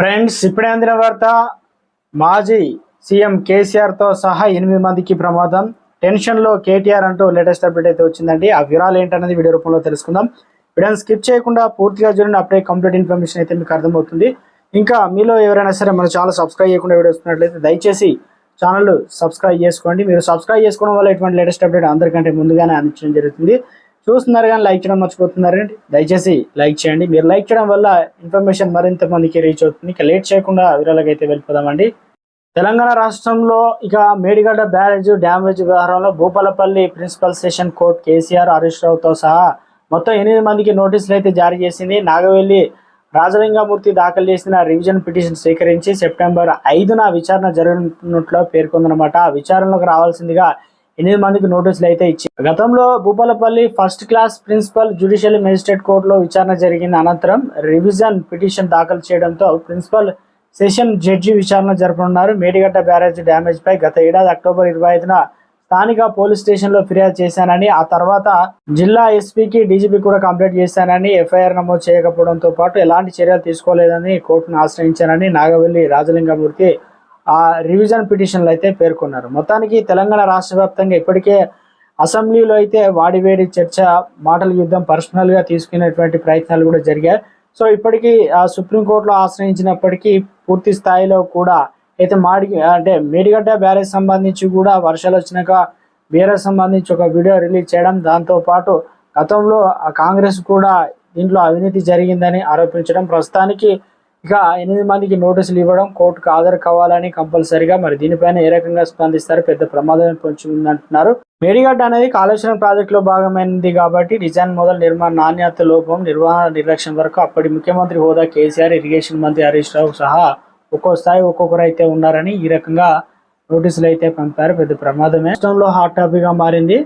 Friends ఇప్పుడే అందిన వార్త మాజీ సీఎం కేసీఆర్తో సహా ఎనిమిది మందికి ప్రమాదం. టెన్షన్లో కేటీఆర్ అంటూ లేటెస్ట్ అప్డేట్ అయితే వచ్చిందండి. ఆ వివరాలు ఏంటనేది వీడియో రూపంలో తెలుసుకుందాం. వీడియోని స్కిప్ చేయకుండా పూర్తిగా చూడండి అప్పుడే కంప్లీట్ ఇన్ఫర్మేషన్ అయితే మీకు అర్థమవుతుంది. ఇంకా మీలో ఎవరైనా సరే మన ఛానల్ సబ్స్క్రైబ్ చేయకుండా వీడియో వస్తున్నట్లయితే దయచేసి ఛానల్ సబ్స్క్రైబ్ చేసుకోండి. మీరు సబ్స్క్రైబ్ చేసుకోవడం వల్ల ఇటువంటి లేటెస్ట్ అప్డేట్ అందరికంటే ముందుగానే అందించడం జరుగుతుంది. చూస్తున్నారు కానీ లైక్ చేయడం మర్చిపోతున్నారండి. దయచేసి లైక్ చేయండి. మీరు లైక్ చేయడం వల్ల ఇన్ఫర్మేషన్ మరింత మందికి రీచ్ అవుతుంది. ఇక లేట్ చేయకుండా వివరాలకు అయితే వెళ్ళిపోదామండి. తెలంగాణ రాష్ట్రంలో ఇక మేడిగడ్డ బ్యారేజ్ డ్యామేజ్ వ్యవహారంలో Bhupalpally principal station court KCR Harish రావుతో సహా మొత్తం ఎనిమిది మందికి నోటీసులు అయితే జారీ చేసింది. నాగవెల్లి రాజలింగమూర్తి దాఖలు చేసిన రివిజన్ పిటిషన్ స్వీకరించి సెప్టెంబర్ ఐదున విచారణ జరగనున్నట్లు పేర్కొందనమాట ఆ విచారణలోకి రావాల్సిందిగా ఎనిమిది మందికి నోటీసులు అయితే ఇచ్చి గతంలో Bhupalpally first class principal judicial magistrate కోర్టులో విచారణ జరిగిన అనంతరం రివిజన్ పిటిషన్ దాఖలు చేయడంతో ప్రిన్సిపల్ సెషన్ జడ్జి విచారణ జరపనున్నారు. మేడిగడ్డ బ్యారేజ్ డ్యామేజ్ పై గత ఏడాది అక్టోబర్ ఇరవై ఐదున స్థానిక పోలీస్ స్టేషన్లో ఫిర్యాదు చేశానని ఆ తర్వాత జిల్లా ఎస్పీకి డీజీపీ కూడా కంప్లైంట్ చేశానని ఎఫ్ఐఆర్ నమోదు చేయకపోవడంతో పాటు ఎలాంటి చర్యలు తీసుకోలేదని కోర్టును ఆశ్రయించానని నాగవెల్లి రాజలింగమూర్తి ఆ రివిజన్ పిటిషన్లు అయితే పేర్కొన్నారు. మొత్తానికి తెలంగాణ రాష్ట్ర వ్యాప్తంగా ఇప్పటికే అసెంబ్లీలో అయితే వాడివేడి చర్చ మాటల యుద్ధం పర్సనల్గా తీసుకునేటువంటి ప్రయత్నాలు కూడా జరిగాయి. సో ఇప్పటికీ సుప్రీంకోర్టులో ఆశ్రయించినప్పటికీ పూర్తి స్థాయిలో కూడా అయితే మాడి అంటే మేడిగడ్డ బ్యారేజ్ సంబంధించి కూడా వర్షాలు వచ్చినాక బీఆర్ఎస్ సంబంధించి ఒక వీడియో రిలీజ్ చేయడం దాంతో పాటు గతంలో కాంగ్రెస్ కూడా దీంట్లో అవినీతి జరిగిందని ఆరోపించడం ప్రస్తుతానికి ఇక ఎనిమిది మందికి నోటీసులు ఇవ్వడం కోర్టుకు హాజరు కావాలని కంపల్సరిగా మరి దీనిపైన ఏ రకంగా స్పందిస్తారు పెద్ద ప్రమాదం పొంచి ఉందంటున్నారు. మేడిగడ్డ అనేది కాళేశ్వరం ప్రాజెక్టులో భాగమైనది కాబట్టి డిజైన్ మొదలు నిర్మాణ నాణ్యత లోపం నిర్వహణ నిర్లక్ష్యం వరకు అప్పటి ముఖ్యమంత్రి హోదా కేసీఆర్ ఇరిగేషన్ మంత్రి హరీష్ రావు సహా ఒక్కో స్థాయి ఒక్కొక్కరు అయితే ఉన్నారని ఈ రకంగా నోటీసులు అయితే పంపారు. పెద్ద ప్రమాదమే. రాష్ట్రంలో హాట్ టాపిక్గా మారింది.